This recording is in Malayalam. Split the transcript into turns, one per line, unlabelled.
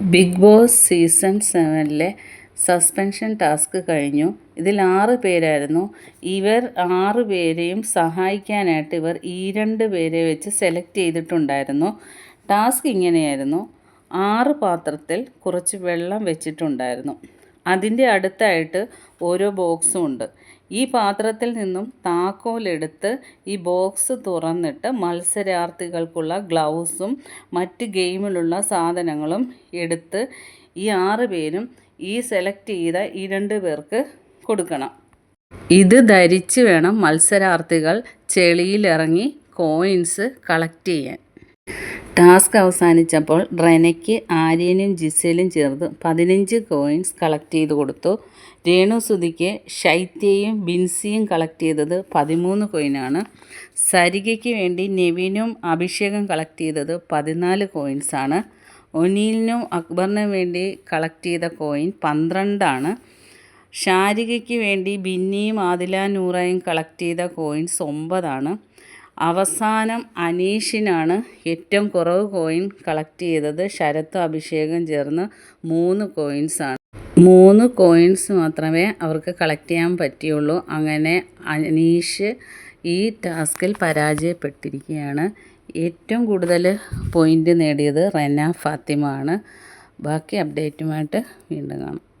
ബിഗ് ബോസ് സീസൺ സെവനിലെ സസ്പെൻഷൻ ടാസ്ക് കഴിഞ്ഞു. ഇതിൽ ആറ് പേരായിരുന്നു. ഇവർ ആറ് പേരെയും സഹായിക്കാനായിട്ട് ഇവർ ഈ രണ്ട് പേരെ വെച്ച് സെലക്ട് ചെയ്തിട്ടുണ്ടായിരുന്നു. ടാസ്ക് ഇങ്ങനെയായിരുന്നു. ആറ് പാത്രത്തിൽ കുറച്ച് വെള്ളം വെച്ചിട്ടുണ്ടായിരുന്നു. അതിന്റെ അടുത്തായിട്ട് ഓരോ ബോക്സും ഉണ്ട്. ഈ പാത്രത്തിൽ നിന്നും താക്കോലെടുത്ത് ഈ ബോക്സ് തുറന്നിട്ട് മത്സരാർത്ഥികൾക്കുള്ള ഗ്ലൗസും മറ്റ് ഗെയിമിലുള്ള സാധനങ്ങളും എടുത്ത് ഈ ആറ് പേരും ഈ സെലക്ട് ചെയ്ത ഈ രണ്ട് പേർക്ക് കൊടുക്കണം. ഇത് ധരിച്ച് വേണം മത്സരാർത്ഥികൾ ചെളിയിലിറങ്ങി കോയിൻസ് കളക്ട് ചെയ്യാൻ. ടാസ്ക് അവസാനിച്ചപ്പോൾ റെനയ്ക്ക് ആര്യനും ജിസേലും ചേർന്ന് പതിനഞ്ച് കോയിൻസ് കളക്ട് ചെയ്ത് കൊടുത്തു. രേണു സുധിക്ക് ശൈത്യയും ബിൻസിയും കളക്ട് ചെയ്തത് പതിമൂന്ന് കോയിനാണ്. സരികയ്ക്ക് വേണ്ടി നെവിനും അഭിഷേകം കളക്ട് ചെയ്തത് പതിനാല് കോയിൻസാണ്. ഒനീലിനും അക്ബറിനും വേണ്ടി കളക്ട് ചെയ്ത കോയിൻ പന്ത്രണ്ടാണ്. ഷാരികയ്ക്ക് വേണ്ടി ബിന്നിയും ആദില നൂറയും കളക്ട് ചെയ്ത കോയിൻസ് ഒമ്പതാണ്. അവസാനം അനീഷിനാണ് ഏറ്റവും കുറവ് കോയിൻ കളക്ട് ചെയ്തത്. ശരത്തും അഭിഷേകം ചേർന്ന് മൂന്ന് കോയിൻസാണ് മൂന്ന് കോയിൻസ് മാത്രമേ അവർക്ക് കളക്ട് ചെയ്യാൻ പറ്റിയുള്ളൂ. അങ്ങനെ അനീഷ് ഈ ടാസ്കിൽ പരാജയപ്പെട്ടിരിക്കുകയാണ്. ഏറ്റവും കൂടുതൽ പോയിന്റ് നേടിയത് റെന ഫാത്തിമ ആണ്. ബാക്കി അപ്ഡേറ്റുമായിട്ട് വീണ്ടും കാണാം.